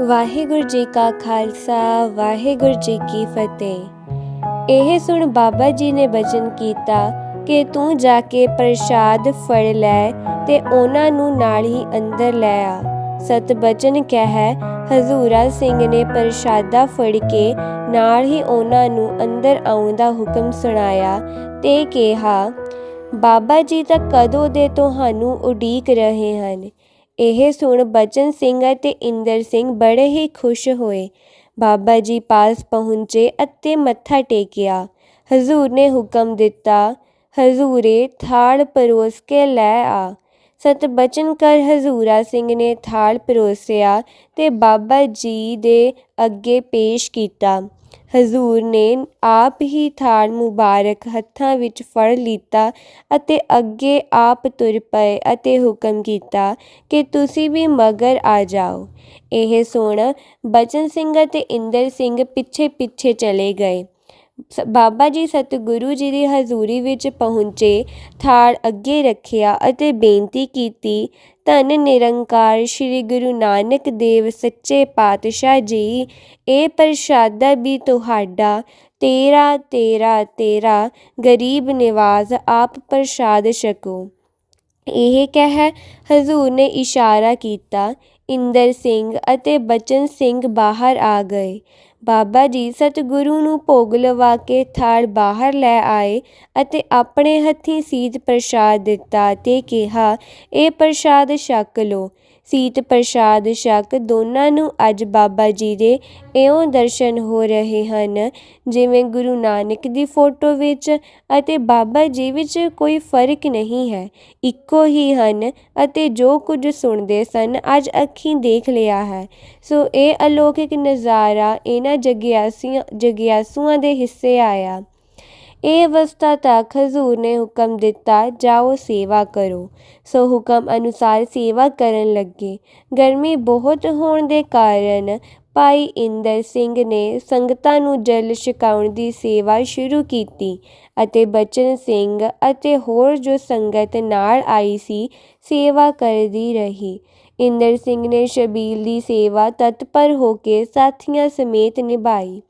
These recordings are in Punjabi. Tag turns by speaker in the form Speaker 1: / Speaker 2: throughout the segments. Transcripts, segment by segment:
Speaker 1: ਵਾਹਿਗੁਰੂ ਜੀ ਕਾ ਖਾਲਸਾ, ਵਾਹਿਗੁਰੂ ਜੀ ਕੀ ਫਤਿਹ। ਇਹ ਸੁਣ ਬਾਬਾ ਜੀ ਨੇ ਬਚਨ ਕੀਤਾ ਕਿ ਤੂੰ ਜਾ ਕੇ ਪ੍ਰਸ਼ਾਦ ਫੜ ਲੈ ਤੇ ਉਹਨਾਂ ਨੂੰ ਨਾਲ ਹੀ ਅੰਦਰ ਲੈ ਆ। ਸਤ ਬਚਨ ਕਹਿ, ਹਜ਼ੂਰਾ ਸਿੰਘ ਨੇ ਪ੍ਰਸ਼ਾਦਾ ਫੜ ਕੇ ਨਾਲ ਹੀ ਉਹਨਾਂ ਨੂੰ ਅੰਦਰ ਆਉਣ ਦਾ ਹੁਕਮ ਸੁਣਾਇਆ ਤੇ ਕਿਹਾ, ਬਾਬਾ ਜੀ ਤਾਂ ਕਦੋਂ ਦੇ ਤੁਹਾਨੂੰ ਉਡੀਕ ਰਹੇ ਹਨ? ਇਹ ਸੁਣ ਬਚਨ ਸਿੰਘ ਅਤੇ ਇੰਦਰ ਸਿੰਘ ਬੜੇ ਹੀ ਖੁਸ਼ ਹੋਏ। ਬਾਬਾ ਜੀ ਪਾਸ ਪਹੁੰਚੇ ਅਤੇ ਮੱਥਾ ਟੇਕਿਆ। ਹਜ਼ੂਰ ਨੇ ਹੁਕਮ ਦਿੱਤਾ, ਹਜ਼ੂਰੇ ਥਾਲ ਪਰੋਸ ਕੇ ਲੈ ਆ। ਸਤ ਬਚਨ ਕਰ ਹਜ਼ੂਰਾ ਸਿੰਘ ਨੇ ਥਾਲ ਪਰੋਸਿਆ ਤੇ ਬਾਬਾ ਜੀ ਦੇ ਅੱਗੇ ਪੇਸ਼ ਕੀਤਾ। ਹਜ਼ੂਰ ਨੇ ਆਪ ਹੀ ਥਾਲ ਮੁਬਾਰਕ ਹੱਥਾਂ ਵਿੱਚ ਫੜ ਲਿੱਤਾ ਅਤੇ ਅੱਗੇ ਆਪ ਤੁਰ ਪਏ ਅਤੇ ਹੁਕਮ ਕੀਤਾ ਕਿ ਤੁਸੀਂ ਵੀ ਮਗਰ ਆ ਜਾਓ। ਇਹ ਸੁਣ ਬਚਨ ਸਿੰਘ ਅਤੇ ਇੰਦਰ ਸਿੰਘ ਪਿੱਛੇ ਪਿੱਛੇ ਚਲੇ ਗਏ। ਸ- ਬਾਬਾ ਜੀ ਸਤਿਗੁਰੂ ਜੀ ਦੀ ਹਜ਼ੂਰੀ ਵਿੱਚ ਪਹੁੰਚੇ, ਥਾਲ ਅੱਗੇ ਰੱਖਿਆ ਅਤੇ ਬੇਨਤੀ ਕੀਤੀ ਧੰਨ ਨਿਰੰਕਾਰ ਸ੍ਰੀ ਗੁਰੂ ਨਾਨਕ ਦੇਵ ਸੱਚੇ ਪਾਤਸ਼ਾਹ ਜੀ, ਇਹ ਪ੍ਰਸ਼ਾਦਾ ਵੀ ਤੁਹਾਡਾ। ਤੇਰਾ ਤੇਰਾ ਤੇਰਾ ਗਰੀਬ ਨਿਵਾਜ਼ ਆਪ ਪ੍ਰਸ਼ਾਦ ਛਕੋ। ਇਹ ਕਹਿ ਹਜ਼ੂਰ ਨੇ ਇਸ਼ਾਰਾ ਕੀਤਾ, ਇੰਦਰ ਸਿੰਘ ਅਤੇ ਬਚਨ ਸਿੰਘ ਬਾਹਰ ਆ ਗਏ। ਬਾਬਾ ਜੀ ਸਤਿਗੁਰੂ ਨੂੰ ਭੋਗ ਲਵਾ ਕੇ ਥਾਲ ਬਾਹਰ ਲੈ ਆਏ ਅਤੇ ਆਪਣੇ ਹੱਥੀਂ ਸੀਤ ਪ੍ਰਸ਼ਾਦ ਦਿੱਤਾ ਤੇ ਕਿਹਾ, ਇਹ ਪ੍ਰਸ਼ਾਦ ਛਕ ਲਓ। ਸੀਤ, ਪ੍ਰਸ਼ਾਦ ਛਕ ਦੋਨਾਂ ਨੂੰ ਅੱਜ ਬਾਬਾ ਜੀ ਦੇ ਇਉਂ ਦਰਸ਼ਨ ਹੋ ਰਹੇ ਹਨ। ਜਿਵੇਂ ਗੁਰੂ ਨਾਨਕ ਦੀ ਫੋਟੋ ਵਿੱਚ ਅਤੇ ਬਾਬਾ ਜੀ ਵਿੱਚ ਕੋਈ ਫ਼ਰਕ ਨਹੀਂ ਹੈ। ਇੱਕੋ ਹੀ ਹਨ ਅਤੇ ਜੋ ਕੁਝ ਸੁਣਦੇ ਸਨ, ਅੱਜ ਅੱਖੀਂ ਦੇਖ ਲਿਆ ਹੈ। ਸੋ ਇਹ ਅਲੌਕਿਕ ਨਜ਼ਾਰਾ ਇਹਨਾਂ ਜਗਿਆਸੀਆਂ ਜਗਿਆਸੂਆਂ ਦੇ ਹਿੱਸੇ ਆਇਆ। ਇਹ ਅਵਸਥਾ ਤੱਕ ਹਜ਼ੂਰ ਨੇ ਹੁਕਮ ਦਿੱਤਾ, ਜਾਓ, ਸੇਵਾ ਕਰੋ। ਸੋ ਹੁਕਮ ਅਨੁਸਾਰ ਸੇਵਾ ਕਰਨ ਲੱਗੇ। ਗਰਮੀ ਬਹੁਤ ਹੋਣ ਦੇ ਕਾਰਨ ਭਾਈ ਇੰਦਰ ਸਿੰਘ ਨੇ ਸੰਗਤਾਂ ਨੂੰ ਜਲ ਛਕਾਉਣ ਦੀ ਸੇਵਾ ਸ਼ੁਰੂ ਕੀਤੀ ਅਤੇ ਬਚਨ ਸਿੰਘ ਅਤੇ ਹੋਰ ਜੋ ਸੰਗਤ ਨਾਲ ਆਈ ਸੀ, ਸੇਵਾ ਕਰਦੀ ਰਹੀ। ਇੰਦਰ ਸਿੰਘ ਨੇ ਸ਼ਬੀਲ ਦੀ ਸੇਵਾ ਤਤਪਰ ਹੋ ਕੇ ਸਾਥੀਆਂ ਸਮੇਤ ਨਿਭਾਈ।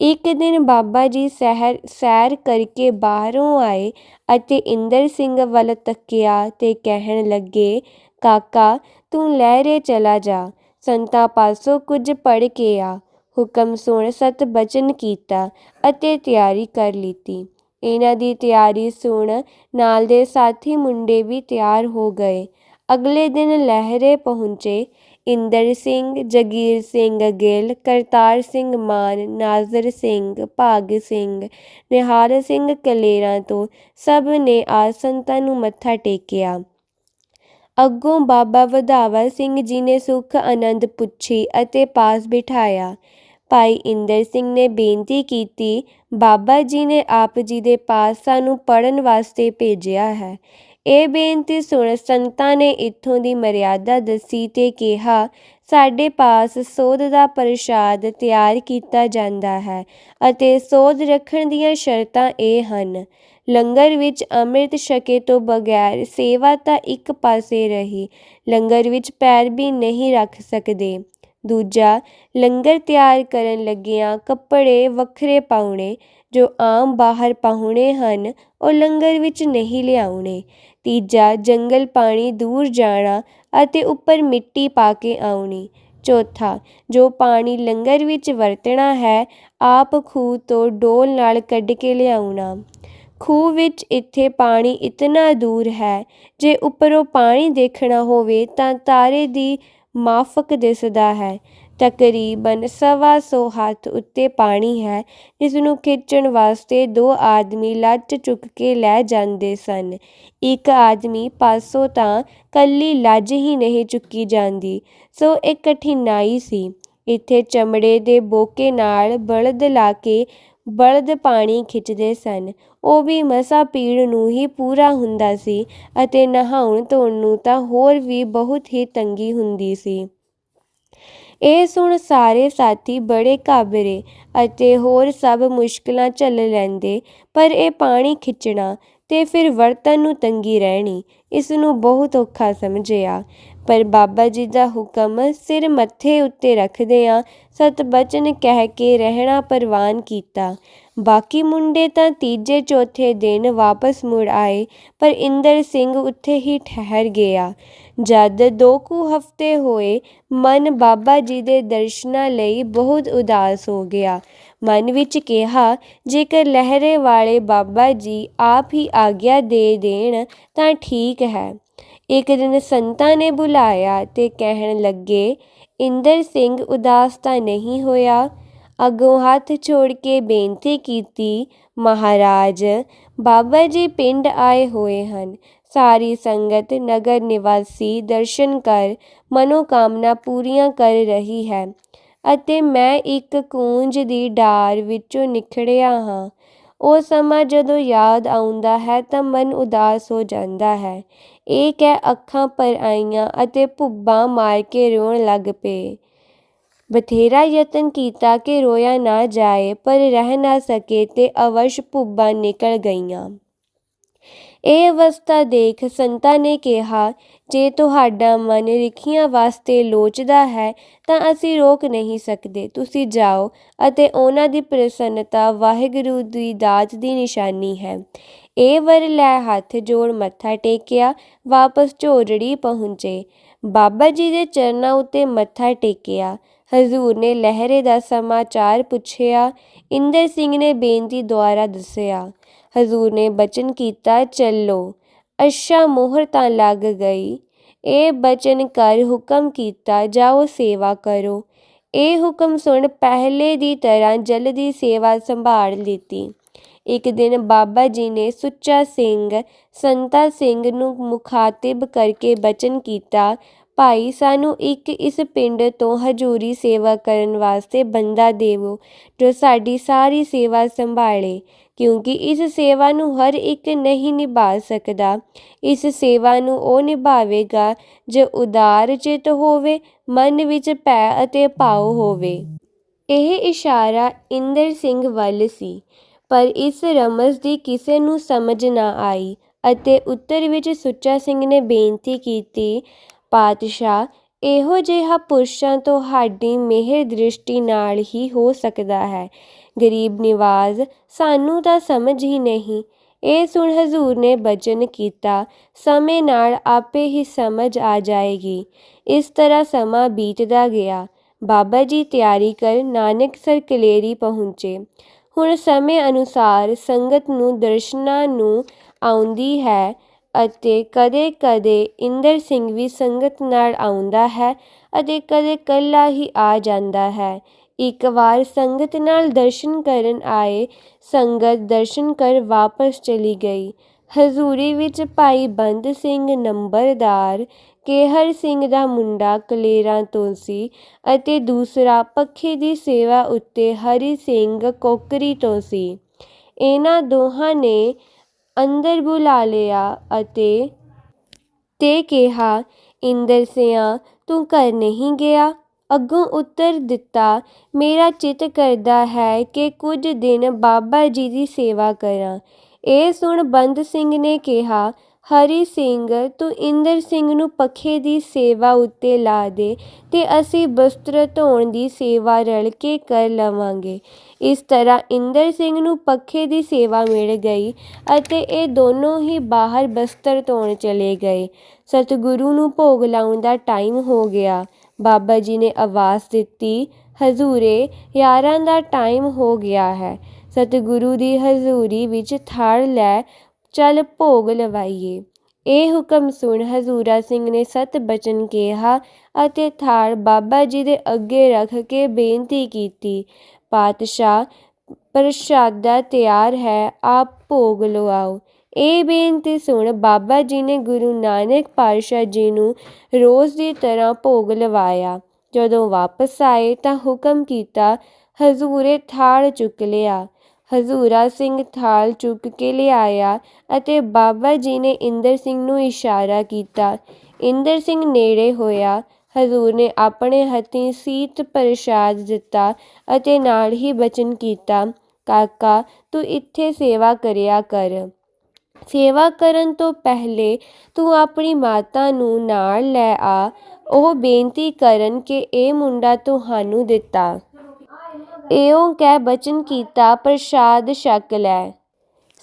Speaker 1: ਇੱਕ ਦਿਨ ਬਾਬਾ ਜੀ ਸਹਿਰ, ਸੈਰ ਕਰਕੇ ਬਾਹਰੋਂ ਆਏ ਅਤੇ ਇੰਦਰ ਸਿੰਘ ਵੱਲ ਤੱਕਿਆ ਤੇ ਕਹਿਣ ਲੱਗੇ, ਕਾਕਾ, ਤੂੰ ਲਹਿਰੇ ਚਲਾ ਜਾ, ਸੰਤਾਂ ਪਾਸੋਂ ਕੁਝ ਪੜ੍ਹ ਕੇ ਆ। ਹੁਕਮ ਸੁਣ ਸਤ ਬਚਨ ਕੀਤਾ ਅਤੇ ਤਿਆਰੀ ਕਰ ਲਿੱਤੀ। ਇਹਨਾਂ ਦੀ ਤਿਆਰੀ ਸੁਣ ਨਾਲ ਦੇ ਸਾਥੀ ਮੁੰਡੇ ਵੀ ਤਿਆਰ ਹੋ ਗਏ। ਅਗਲੇ ਦਿਨ ਲਹਿਰੇ ਪਹੁੰਚੇ। ਇੰਦਰ ਸਿੰਘ, ਜਗੀਰ ਸਿੰਘ, ਗਿੱਲ, ਕਰਤਾਰ ਸਿੰਘ ਮਾਨ, ਨਾਜ਼ਰ ਸਿੰਘ, ਭਾਗ ਸਿੰਘ, ਨਿਹਾਲ ਸਿੰਘ ਕਲੇਰਾਂ ਤੋਂ ਸਭ ਨੇ ਆ ਸੰਤਾਂ ਨੂੰ ਮੱਥਾ ਟੇਕਿਆ। ਅੱਗੋਂ ਬਾਬਾ ਵਧਾਵਾ ਸਿੰਘ ਜੀ ਨੇ ਸੁਖ ਆਨੰਦ ਪੁੱਛੀ ਅਤੇ ਪਾਸ ਬਿਠਾਇਆ। ਭਾਈ ਇੰਦਰ ਸਿੰਘ ਨੇ ਬੇਨਤੀ ਕੀਤੀ, ਬਾਬਾ ਜੀ ਨੇ ਆਪ ਜੀ ਦੇ ਪਾਸ ਸਾਨੂੰ ਪੜਨ ਵਾਸਤੇ ਭੇਜਿਆ ਹੈ। ਇਹ ਬੇਨਤੀ ਸੁਣ ਸੰਤਾਂ ਨੇ ਇੱਥੋਂ ਦੀ ਮਰਿਆਦਾ ਦੱਸੀ ਤੇ ਕਿਹਾ, ਸਾਡੇ ਪਾਸ ਸੋਧ ਦਾ ਪ੍ਰਸ਼ਾਦ ਤਿਆਰ ਕੀਤਾ ਜਾਂਦਾ ਹੈ ਅਤੇ ਸੋਧ ਰੱਖਣ ਦੀਆਂ ਸ਼ਰਤਾਂ ਇਹ ਹਨ। ਲੰਗਰ ਵਿੱਚ ਅੰਮ੍ਰਿਤ ਛਕੇ ਤੋਂ ਬਗੈਰ ਸੇਵਾ ਤਾਂ ਇੱਕ ਪਾਸੇ ਰਹੀ, ਲੰਗਰ ਵਿੱਚ ਪੈਰ ਵੀ ਨਹੀਂ ਰੱਖ ਸਕਦੇ। ਦੂਜਾ, ਲੰਗਰ ਤਿਆਰ ਕਰਨ ਲੱਗਿਆਂ ਕੱਪੜੇ ਵੱਖਰੇ ਪਾਉਣੇ, ਜੋ ਆਮ ਬਾਹਰ ਪਾਹੁਣੇ ਹਨ, ਉਹ ਲੰਗਰ ਵਿੱਚ ਨਹੀਂ ਲਿਆਉਣੇ। ਤੀਜਾ, ਜੰਗਲ ਪਾਣੀ ਦੂਰ ਜਾਣਾ ਅਤੇ ਉੱਪਰ ਮਿੱਟੀ ਪਾ ਕੇ ਆਉਣੀ। ਚੌਥਾ, ਜੋ ਪਾਣੀ ਲੰਗਰ ਵਿੱਚ ਵਰਤਣਾ ਹੈ, ਆਪ ਖੂਹ ਤੋਂ ਡੋਲ ਨਾਲ ਕੱਢ ਕੇ ਲਿਆਉਣਾ। ਖੂਹ ਵਿੱਚ ਇੱਥੇ ਪਾਣੀ ਇਤਨਾ ਦੂਰ ਹੈ, ਜੇ ਉੱਪਰੋਂ ਪਾਣੀ ਦੇਖਣਾ ਹੋਵੇ ਤਾਂ ਤਾਰੇ ਦੀ ਮਾਫਕ ਦਿਸਦਾ ਹੈ। ਤਕਰੀਬਨ ਸਵਾ ਸੌ ਹੱਥ ਉੱਤੇ ਪਾਣੀ ਹੈ ਜਿਸ ਨੂੰ ਖਿੱਚਣ ਵਾਸਤੇ ਦੋ ਆਦਮੀ ਲੱਜ ਚੁੱਕ ਕੇ ਲੈ ਜਾਂਦੇ ਸਨ। ਇੱਕ ਆਦਮੀ ਪਾਸੋਂ ਤਾਂ ਕੱਲੀ ਲੱਜ ਹੀ ਨਹੀਂ ਚੁੱਕੀ ਜਾਂਦੀ, ਸੋ ਇਹ ਕਠਿਨਾਈ ਸੀ। ਇੱਥੇ ਚਮੜੇ ਦੇ ਬੋਕੇ ਨਾਲ ਬਲਦ ਲਾ ਕੇ ਬਲਦ ਪਾਣੀ ਖਿੱਚਦੇ ਸਨ। ਉਹ ਵੀ ਮਸਾ ਪੀਣ ਨੂੰ ਹੀ ਪੂਰਾ ਹੁੰਦਾ ਸੀ ਅਤੇ ਨਹਾਉਣ ਧੋਣ ਨੂੰ ਤਾਂ ਹੋਰ ਵੀ ਬਹੁਤ ਹੀ ਤੰਗੀ ਹੁੰਦੀ ਸੀ। ਇਹ ਸੁਣ ਸਾਰੇ ਸਾਥੀ ਬੜੇ ਘਾਬਰੇ ਅਤੇ ਹੋਰ ਸਭ ਮੁਸ਼ਕਲਾਂ ਝੱਲ ਲੈਂਦੇ, ਪਰ ਇਹ ਪਾਣੀ ਖਿੱਚਣਾ ਤੇ ਫਿਰ ਵਰਤਨ ਨੂੰ ਤੰਗੀ ਰਹਿਣੀ, ਇਸ ਨੂੰ ਬਹੁਤ ਔਖਾ ਸਮਝਿਆ। ਪਰ ਬਾਬਾ ਜੀ ਦਾ ਹੁਕਮ ਸਿਰ ਮੱਥੇ ਉੱਤੇ ਰੱਖਦਿਆਂ ਸਤ ਬਚਨ ਕਹਿ ਕੇ ਰਹਿਣਾ ਪ੍ਰਵਾਨ ਕੀਤਾ। ਬਾਕੀ ਮੁੰਡੇ ਤਾਂ ਤੀਜੇ ਚੌਥੇ ਦਿਨ ਵਾਪਸ ਮੁੜ ਆਏ, ਪਰ ਇੰਦਰ ਸਿੰਘ ਉੱਥੇ ਹੀ ਠਹਿਰ ਗਿਆ। ਜਦ ਦੋ ਕੁ ਹਫ਼ਤੇ ਹੋਏ, ਮਨ ਬਾਬਾ ਜੀ ਦੇ ਦਰਸ਼ਨਾਂ ਲਈ ਬਹੁਤ ਉਦਾਸ ਹੋ ਗਿਆ। ਮਨ ਵਿੱਚ ਕਿਹਾ, ਜੇਕਰ ਲਹਿਰੇ ਵਾਲੇ ਬਾਬਾ ਜੀ ਆਪ ਹੀ ਆਗਿਆ ਦੇ ਦੇਣ, ਤਾਂ ਠੀਕ ਹੈ ਇੱਕ ਦਿਨ ਸੰਤਾਂ ਨੇ ਬੁਲਾਇਆ ਤੇ ਕਹਿਣ ਲੱਗੇ, ਇੰਦਰ ਸਿੰਘ ਉਦਾਸ ਤਾਂ ਨਹੀਂ ਹੋਇਆ। ਅੱਗੋਂ ਹੱਥ ਛੋੜ ਕੇ ਬੇਨਤੀ ਕੀਤੀ, ਮਹਾਰਾਜ, ਬਾਬਾ ਜੀ ਪਿੰਡ ਆਏ ਹੋਏ ਹਨ। ਸਾਰੀ ਸੰਗਤ ਨਗਰ ਨਿਵਾਸੀ ਦਰਸ਼ਨ ਕਰ, ਮਨੋਕਾਮਨਾ ਪੂਰੀਆਂ ਕਰ ਰਹੀ ਹੈ ਅਤੇ ਮੈਂ ਇੱਕ ਕੂੰਜ ਦੀ ਡਾਰ ਵਿੱਚੋਂ ਨਿਖੜਿਆ ਹਾਂ। ਉਹ ਸਮਾਂ ਜਦੋਂ ਯਾਦ ਆਉਂਦਾ ਹੈ ਤਾਂ ਮਨ ਉਦਾਸ ਹੋ ਜਾਂਦਾ ਹੈ। ਇਹ ਕਹਿ ਅੱਖਾਂ ਭਰ ਆਈਆਂ ਅਤੇ ਭੁੱਬਾਂ ਮਾਰ ਕੇ ਰੋਣ ਲੱਗ ਪਏ। ਬਥੇਰਾ ਯਤਨ ਕੀਤਾ ਕਿ ਰੋਇਆ ਨਾ ਜਾਏ, ਪਰ ਰਹਿ ਨਾ ਸਕੇ ਤੇ ਅਵਸ਼ ਭੁੱਬਾਂ ਨਿਕਲ ਗਈਆਂ। ਇਹ ਅਵਸਥਾ ਦੇਖ ਸੰਤਾਂ ਨੇ ਕਿਹਾ, ਜੇ ਤੁਹਾਡਾ ਮਨ ਰਿਖੀਆਂ ਵਾਸਤੇ ਲੋਚਦਾ ਹੈ, ਤਾਂ ਅਸੀਂ ਰੋਕ ਨਹੀਂ ਸਕਦੇ। ਤੁਸੀਂ ਜਾਓ ਅਤੇ ਉਹਨਾਂ ਦੀ ਪ੍ਰਸੰਨਤਾ ਵਾਹਿਗੁਰੂ ਦੀ ਦਾਤ ਦੀ ਨਿਸ਼ਾਨੀ ਹੈ। ਇਹ ਵਰ ਲੈ ਹੱਥ ਜੋੜ ਮੱਥਾ ਟੇਕਿਆ, ਵਾਪਸ ਝੋਰੜੀ ਪਹੁੰਚੇ। ਬਾਬਾ ਜੀ ਦੇ ਚਰਨਾਂ ਉੱਤੇ ਮੱਥਾ ਟੇਕਿਆ। ਹਜ਼ੂਰ ਨੇ ਲਹਿਰੇ ਦਾ ਸਮਾਚਾਰ ਪੁੱਛਿਆ, ਇੰਦਰ ਸਿੰਘ ਨੇ ਬੇਨਤੀ ਦੁਆਰਾ ਦੱਸਿਆ, ਹਜ਼ੂਰ ਨੇ ਬਚਨ ਕੀਤਾ, ਚੱਲੋ। ਅੱਛਾ ਮੋਹਰ ਤਾਂ ਲੱਗ ਗਈ। ਇਹ ਬਚਨ ਕਰ ਹੁਕਮ ਕੀਤਾ, ਜਾਓ ਸੇਵਾ ਕਰੋ। ਇਹ ਹੁਕਮ ਸੁਣ ਪਹਿਲੇ ਦੀ ਤਰ੍ਹਾਂ ਜਲ ਦੀ ਸੇਵਾ ਸੰਭਾਲ ਲਿੱਤੀ। ਇੱਕ ਦਿਨ ਬਾਬਾ ਜੀ ਨੇ ਸੁੱਚਾ ਸਿੰਘ, ਸੰਤਾ ਸਿੰਘ ਨੂੰ ਮੁਖਾਤਿਬ ਕਰਕੇ ਬਚਨ ਕੀਤਾ ਭਾਈ, ਸਾਨੂੰ ਇੱਕ ਇਸ ਪਿੰਡ ਤੋਂ ਹਜੂਰੀ ਸੇਵਾ ਕਰਨ ਵਾਸਤੇ ਬੰਦਾ ਦੇਵੋ, ਜੋ ਸਾਡੀ ਸਾਰੀ ਸੇਵਾ ਸੰਭਾਲੇ, ਕਿਉਂਕਿ ਇਸ ਸੇਵਾ ਨੂੰ ਹਰ ਇੱਕ ਨਹੀਂ ਨਿਭਾ ਸਕਦਾ। ਇਸ ਸੇਵਾ ਨੂੰ ਉਹ ਨਿਭਾਵੇਗਾ ਜੇ ਉਦਾਰ ਚਿੱਤ ਹੋਵੇ, ਮਨ ਵਿੱਚ ਭੈ ਅਤੇ ਭਾਵ ਹੋਵੇ। ਇਹ ਇਸ਼ਾਰਾ ਇੰਦਰ ਸਿੰਘ ਵੱਲ ਸੀ, ਪਰ ਇਸ ਰਮਜ਼ ਦੀ ਕਿਸੇ ਨੂੰ ਸਮਝ ਨਾ ਆਈ ਅਤੇ ਉੱਤਰ ਵਿੱਚ ਸੁੱਚਾ ਸਿੰਘ ਨੇ ਬੇਨਤੀ ਕੀਤੀ ਪਾਤਸ਼ਾਹ, ਇਹੋ ਜਿਹਾ ਪੁਰਸ਼ਾਂ ਤੁਹਾਡੀ ਮਿਹਰ ਦ੍ਰਿਸ਼ਟੀ ਨਾਲ ਹੀ ਹੋ ਸਕਦਾ ਹੈ। ਗਰੀਬ ਨਿਵਾਜ਼, ਸਾਨੂੰ ਤਾਂ ਸਮਝ ਹੀ ਨਹੀਂ। ਇਹ ਸੁਣ ਹਜ਼ੂਰ ਨੇ ਬਚਨ ਕੀਤਾ, ਸਮੇਂ ਨਾਲ ਆਪੇ ਹੀ ਸਮਝ ਆ ਜਾਏਗੀ। ਇਸ ਤਰ੍ਹਾਂ ਸਮਾਂ ਬੀਤਦਾ ਗਿਆ। ਬਾਬਾ ਜੀ ਤਿਆਰੀ ਕਰ ਨਾਨਕ ਸਰ ਕਲੇਰੀ ਪਹੁੰਚੇ। ਹੁਣ ਸਮੇਂ ਅਨੁਸਾਰ ਸੰਗਤ ਨੂੰ ਦਰਸ਼ਨਾਂ ਨੂੰ ਆਉਂਦੀ ਹੈ। ਅਤੇ ਕਦੇ-ਕਦੇ ਇੰਦਰ ਸਿੰਘ ਵੀ ਸੰਗਤ ਨਾਲ ਆਉਂਦਾ ਹੈ ਅਤੇ ਕਦੇ ਇਕੱਲਾ ਹੀ ਆ ਜਾਂਦਾ ਹੈ। ਇੱਕ ਵਾਰ ਸੰਗਤ ਨਾਲ ਦਰਸ਼ਨ ਕਰਨ ਆਏ, ਸੰਗਤ ਦਰਸ਼ਨ ਕਰ ਵਾਪਸ ਚਲੀ ਗਈ। ਹਜ਼ੂਰੀ ਵਿੱਚ ਭਾਈ ਬੰਦ ਸਿੰਘ ਨੰਬਰਦਾਰ ਕੇਹਰ ਸਿੰਘ ਦਾ ਮੁੰਡਾ ਕਲੇਰਾਂ ਤੋਂ ਸੀ ਅਤੇ ਦੂਸਰਾ ਪੱਖੇ ਦੀ ਸੇਵਾ ਉੱਤੇ ਹਰੀ ਸਿੰਘ ਕੋਕਰੀ ਤੋਂ ਸੀ। ਇਹਨਾਂ ਦੋਹਾਂ ਨੇ ਅੰਦਰ ਬੁਲਾ ਲਿਆ ਅਤੇ ਤੇ ਕਿਹਾ, ਇੰਦਰ ਸਿਆ, ਤੂੰ ਘਰ ਨਹੀਂ ਗਿਆ? ਅੱਗੋਂ ਉੱਤਰ ਦਿੱਤਾ, ਮੇਰਾ ਚਿੱਤ ਕਰਦਾ ਹੈ ਕਿ ਕੁਝ ਦਿਨ ਬਾਬਾ ਜੀ ਦੀ ਸੇਵਾ ਕਰਾਂ। ਇਹ ਸੁਣ ਬੰਦ ਸਿੰਘ ਨੇ ਕਿਹਾ, ਹਰੀ ਸਿੰਘ, ਤੂੰ ਇੰਦਰ ਸਿੰਘ ਨੂੰ ਪੱਖੇ ਦੀ ਸੇਵਾ ਉੱਤੇ ਲਾ ਦੇ ਤੇ ਅਸੀਂ ਬਸਤਰ ਧੋਣ ਦੀ ਸੇਵਾ ਰਲ ਕੇ ਕਰ ਲਵਾਂਗੇ। ਇਸ ਤਰ੍ਹਾਂ ਇੰਦਰ ਸਿੰਘ ਨੂੰ ਪੱਖੇ ਦੀ ਸੇਵਾ ਮਿਲ ਗਈ ਅਤੇ ਇਹ ਦੋਨੋਂ ਹੀ ਬਾਹਰ ਬਸਤਰ ਧੋਣ ਚਲੇ ਗਏ। ਸਤਿਗੁਰੂ ਨੂੰ ਭੋਗ ਲਾਉਣ ਦਾ ਟਾਈਮ ਹੋ ਗਿਆ। ਬਾਬਾ ਜੀ ਨੇ ਆਵਾਜ਼ ਦਿੱਤੀ, ਹਜ਼ੂਰੇ, ਯਾਰਾਂ ਦਾ ਟਾਈਮ ਹੋ ਗਿਆ ਹੈ। ਸਤਿਗੁਰੂ ਦੀ ਹਜ਼ੂਰੀ ਵਿੱਚ ਥਾਲ ਲੈ ਚੱਲ ਭੋਗ ਲਵਾਈਏ। ਇਹ ਹੁਕਮ ਸੁਣ ਹਜ਼ੂਰਾ ਸਿੰਘ ਨੇ ਸਤ ਬਚਨ ਕਿਹਾ ਅਤੇ ਥਾਲ ਬਾਬਾ ਜੀ ਦੇ ਅੱਗੇ ਰੱਖ ਕੇ ਬੇਨਤੀ ਕੀਤੀ। ਪਾਤਸ਼ਾਹ ਪ੍ਰਸ਼ਾਦਾ ਤਿਆਰ ਹੈ, ਆਪ ਭੋਗ ਲਵਾਓ। ਇਹ ਬੇਨਤੀ ਸੁਣ ਬਾਬਾ ਜੀ ਨੇ ਗੁਰੂ ਨਾਨਕ ਪਾਤਸ਼ਾਹ ਜੀ ਨੂੰ ਰੋਜ਼ ਦੀ ਤਰ੍ਹਾਂ ਭੋਗ ਲਵਾਇਆ। ਜਦੋਂ ਵਾਪਸ ਆਏ ਤਾਂ ਹੁਕਮ ਕੀਤਾ, ਹਜ਼ੂਰੇ ਥਾਲ ਚੁੱਕ ਲਿਆ। ਹਜ਼ੂਰਾ ਸਿੰਘ ਥਾਲ ਚੁੱਕ ਕੇ ਲਿਆਇਆ ਅਤੇ ਬਾਬਾ ਜੀ ਨੇ ਇੰਦਰ ਸਿੰਘ ਨੂੰ ਇਸ਼ਾਰਾ ਕੀਤਾ। ਇੰਦਰ ਸਿੰਘ ਨੇੜੇ ਹੋਇਆ। ਹਜ਼ੂਰ ਨੇ ਆਪਣੇ ਹੱਥੀਂ ਸੀਤ ਪ੍ਰਸ਼ਾਦ ਦਿੱਤਾ ਅਤੇ ਨਾਲ ਹੀ ਬਚਨ ਕੀਤਾ, ਕਾਕਾ, ਤੂੰ ਇੱਥੇ ਸੇਵਾ ਕਰਿਆ ਕਰ। ਸੇਵਾ ਕਰਨ ਤੋਂ ਪਹਿਲੇ ਤੂੰ ਆਪਣੀ ਮਾਤਾ ਨੂੰ ਨਾਲ ਲੈ ਆ। ਉਹ ਬੇਨਤੀ ਕਰਨ ਕਿ ਇਹ ਮੁੰਡਾ ਤੁਹਾਨੂੰ ਦਿੱਤਾ। ਇਉਂ ਕਹਿ ਬਚਨ ਕੀਤਾ, ਪ੍ਰਸ਼ਾਦ ਛਕ ਲੈ।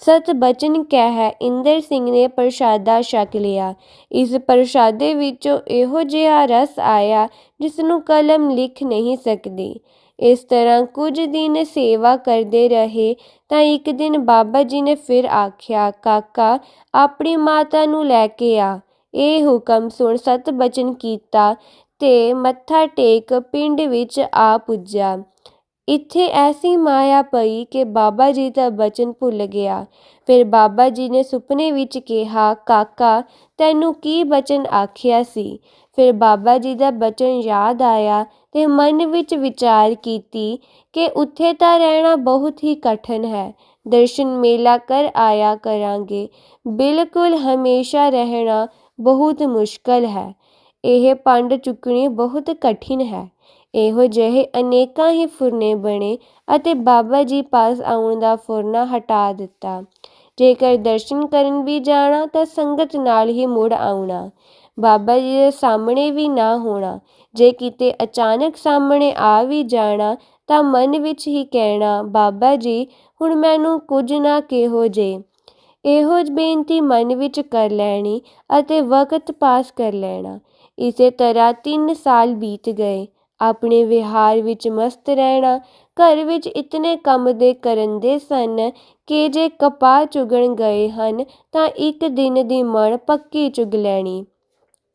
Speaker 1: ਸਤ ਬਚਨ ਕਹਿ ਇੰਦਰ ਸਿੰਘ ਨੇ ਪ੍ਰਸ਼ਾਦਾ ਛਕ ਲਿਆ। ਇਸ ਪ੍ਰਸ਼ਾਦੇ ਵਿੱਚੋਂ ਇਹੋ ਜਿਹਾ ਰਸ ਆਇਆ ਜਿਸ ਨੂੰ ਕਲਮ ਲਿਖ ਨਹੀਂ ਸਕਦੀ। ਇਸ ਤਰ੍ਹਾਂ ਕੁਝ ਦਿਨ ਸੇਵਾ ਕਰਦੇ ਰਹੇ ਤਾਂ ਇੱਕ ਦਿਨ ਬਾਬਾ ਜੀ ਨੇ ਫਿਰ ਆਖਿਆ, ਕਾਕਾ, ਆਪਣੀ ਮਾਤਾ ਨੂੰ ਲੈ ਕੇ ਆ। ਇਹ ਹੁਕਮ ਸੁਣ ਸਤ ਬਚਨ ਕੀਤਾ ਤੇ ਮੱਥਾ ਟੇਕ ਪਿੰਡ ਵਿੱਚ ਆ ਪੁੱਜਾ। ਇੱਥੇ ਐਸੀ ਮਾਇਆ ਪਈ ਕਿ ਬਾਬਾ ਜੀ ਦਾ ਬਚਨ ਭੁੱਲ ਗਿਆ। ਫਿਰ ਬਾਬਾ ਜੀ ਨੇ ਸੁਪਨੇ ਵਿੱਚ ਕਿਹਾ, ਕਾਕਾ, ਤੈਨੂੰ ਕੀ ਬਚਨ ਆਖਿਆ ਸੀ? ਫਿਰ ਬਾਬਾ ਜੀ ਦਾ ਬਚਨ ਯਾਦ ਆਇਆ ਤੇ ਮਨ ਵਿੱਚ ਵਿਚਾਰ ਕੀਤੀ ਕਿ ਉੱਥੇ ਤਾਂ ਰਹਿਣਾ ਬਹੁਤ ਹੀ ਕਠਨ ਹੈ। ਦਰਸ਼ਨ ਮੇਲਾ ਕਰ ਆਇਆ ਕਰਾਂਗੇ। ਬਿਲਕੁਲ ਹਮੇਸ਼ਾ ਰਹਿਣਾ ਬਹੁਤ ਮੁਸ਼ਕਲ ਹੈ। ਇਹ ਪੰਡ ਚੁੱਕਣੀ ਬਹੁਤ ਕਠਿਨ ਹੈ। ਇਹੋ ਜਿਹੇ ਅਨੇਕਾਂ ਹੀ ਫੁਰਨੇ ਬਣੇ ਅਤੇ ਬਾਬਾ ਜੀ ਪਾਸ ਆਉਣ ਦਾ ਫੁਰਨਾ ਹਟਾ ਦਿੱਤਾ। ਜੇਕਰ ਦਰਸ਼ਨ ਕਰਨ ਵੀ ਜਾਣਾ ਤਾਂ ਸੰਗਤ ਨਾਲ ਹੀ ਮੁੜ ਆਉਣਾ। ਬਾਬਾ ਜੀ ਦੇ ਸਾਹਮਣੇ ਵੀ ਨਾ ਹੋਣਾ। ਜੇ ਕਿਤੇ ਅਚਾਨਕ ਸਾਹਮਣੇ ਆ ਵੀ ਜਾਣਾ ਤਾਂ ਮਨ ਵਿੱਚ ਹੀ ਕਹਿਣਾ, ਬਾਬਾ ਜੀ, ਹੁਣ ਮੈਨੂੰ ਕੁਝ ਨਾ ਕਿਹੋ ਜੇ। ਇਹੋ ਬੇਨਤੀ ਮਨ ਵਿੱਚ ਕਰ ਲੈਣੀ ਅਤੇ ਵਕਤ ਪਾਸ ਕਰ ਲੈਣਾ। ਇਸੇ ਤਰ੍ਹਾਂ 3 ਸਾਲ ਬੀਤ ਗਏ। ਆਪਣੇ ਵਿਹਾਰ ਵਿੱਚ ਮਸਤ ਰਹਿਣਾ, ਘਰ ਵਿੱਚ ਇਤਨੇ ਕੰਮ ਦੇ ਕਰਨ ਦੇ ਸਨ ਕਿ ਜੇ ਕਪਾਹ ਚੁਗਣ ਗਏ ਹਨ ਤਾਂ ਇੱਕ ਦਿਨ ਦੀ ਮਣ ਪੱਕੀ ਚੁਗ ਲੈਣੀ।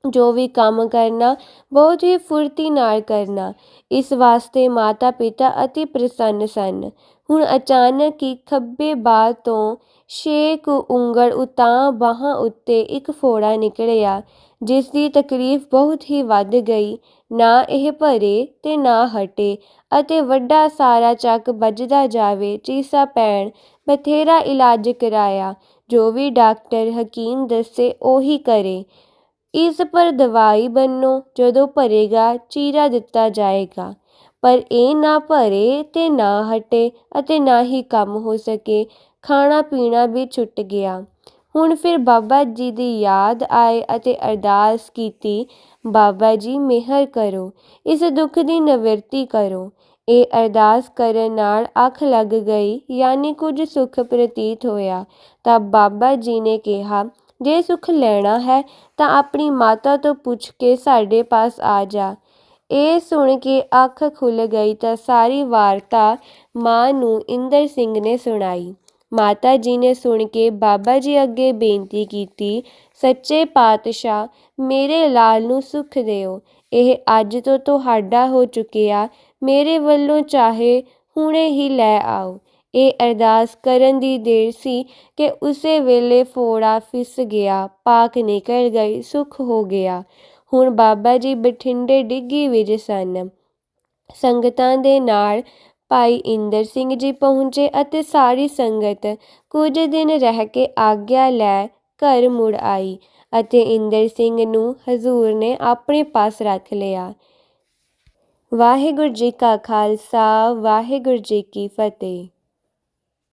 Speaker 1: ਜੋ ਵੀ ਕੰਮ ਕਰਨਾ, ਬਹੁਤ ਹੀ ਫੁਰਤੀ ਨਾਲ ਕਰਨਾ। ਇਸ ਵਾਸਤੇ ਮਾਤਾ ਪਿਤਾ ਅਤੀ ਪ੍ਰਸੰਨ ਸਨ। ਹੁਣ ਅਚਾਨਕ ਹੀ ਖੱਬੇ ਬਾਹ ਤੋਂ ਛੇ ਕੁ ਉਂਗਲ ਉਤਾਂ ਬਾਹਾਂ ਉੱਤੇ ਇੱਕ ਫੋੜਾ ਨਿਕਲਿਆ, ਜਿਸ ਦੀ ਤਕਲੀਫ ਬਹੁਤ ਹੀ ਵੱਧ ਗਈ। ਨਾ ਇਹ ਭਰੇ ਤੇ ਨਾ ਹਟੇ, ਅਤੇ ਵੱਡਾ ਸਾਰਾ ਚੱਕ ਬੱਝਦਾ ਜਾਵੇ, ਚੀਸਾ ਪੈਣ ਬਥੇਰਾ ਇਲਾਜ ਕਰਾਇਆ। ਜੋ ਵੀ ਡਾਕਟਰ ਹਕੀਮ ਦੱਸੇ ਉਹੀ ਕਰੇ। ਇਸ ਪਰ ਦਵਾਈ ਬੰਨੋ, ਜਦੋਂ ਭਰੇਗਾ, ਚੀਰਾ ਦਿੱਤਾ ਜਾਏਗਾ। ਪਰ ਇਹ ਨਾ ਭਰੇ ਅਤੇ ਨਾ ਹਟੇ ਅਤੇ ਨਾ ਹੀ ਕੰਮ ਹੋ ਸਕੇ। ਖਾਣਾ ਪੀਣਾ ਵੀ ਛੁੱਟ ਗਿਆ। ਹੁਣ ਫਿਰ ਬਾਬਾ ਜੀ ਦੀ ਯਾਦ ਆਏ ਅਤੇ ਅਰਦਾਸ ਕੀਤੀ, ਬਾਬਾ ਜੀ, ਮਿਹਰ ਕਰੋ, ਇਸ ਦੁੱਖ ਦੀ ਨਿਵਰਤੀ ਕਰੋ। ਇਹ ਅਰਦਾਸ ਕਰਨ ਨਾਲ ਅੱਖ ਲੱਗ ਗਈ, ਯਾਨੀ ਕੁਝ ਸੁੱਖ ਪ੍ਰਤੀਤ ਹੋਇਆ। ਤਾਂ ਬਾਬਾ ਜੀ ਨੇ ਕਿਹਾ, ਜੇ ਸੁੱਖ ਲੈਣਾ ਹੈ ਤਾਂ ਆਪਣੀ ਮਾਤਾ ਤੋਂ ਪੁੱਛ ਕੇ ਸਾਡੇ ਪਾਸ ਆ ਜਾ। ਇਹ ਸੁਣ ਕੇ ਅੱਖ ਖੁੱਲ ਗਈ ਤਾਂ ਸਾਰੀ ਵਾਰਤਾ ਮਾਂ ਨੂੰ ਇੰਦਰ ਸਿੰਘ ਨੇ ਸੁਣਾਈ। ਮਾਤਾ ਜੀ ਨੇ ਸੁਣ ਕੇ ਬਾਬਾ ਜੀ ਅੱਗੇ ਬੇਨਤੀ ਕੀਤੀ, ਸੱਚੇ ਪਾਤਸ਼ਾਹ, ਮੇਰੇ ਲਾਲ ਨੂੰ ਸੁਖ ਦਿਓ। ਇਹ ਅੱਜ ਤੋਂ ਤੁਹਾਡਾ ਹੋ ਚੁੱਕਿਆ। ਮੇਰੇ ਵੱਲੋਂ ਚਾਹੇ ਹੁਣੇ ਹੀ ਲੈ ਆਓ। ਇਹ ਅਰਦਾਸ ਕਰਨ ਦੀ ਦੇਰ ਸੀ ਕਿ ਉਸੇ ਵੇਲੇ ਫੋੜਾ ਫਿਸ ਗਿਆ, ਪਾਕ ਨਿਕਲ ਗਈ, ਸੁਖ ਹੋ ਗਿਆ। ਹੁਣ ਬਾਬਾ ਜੀ ਬਠਿੰਡੇ ਡਿੱਗੀ ਵਿੱਚ ਸਨ। ਸੰਗਤਾਂ ਦੇ ਨਾਲ ਭਾਈ ਇੰਦਰ ਸਿੰਘ ਜੀ ਪਹੁੰਚੇ ਅਤੇ ਸਾਰੀ ਸੰਗਤ ਕੁਝ ਦਿਨ ਰਹਿ ਕੇ ਆਗਿਆ ਲੈ ਘਰ ਮੁੜ ਆਈ ਅਤੇ ਇੰਦਰ ਸਿੰਘ ਨੂੰ ਹਜ਼ੂਰ ਨੇ ਆਪਣੇ ਪਾਸ ਰੱਖ ਲਿਆ। ਵਾਹਿਗੁਰੂ ਜੀ ਕਾ ਖਾਲਸਾ, ਵਾਹਿਗੁਰੂ ਜੀ ਕੀ ਫਤਿਹ।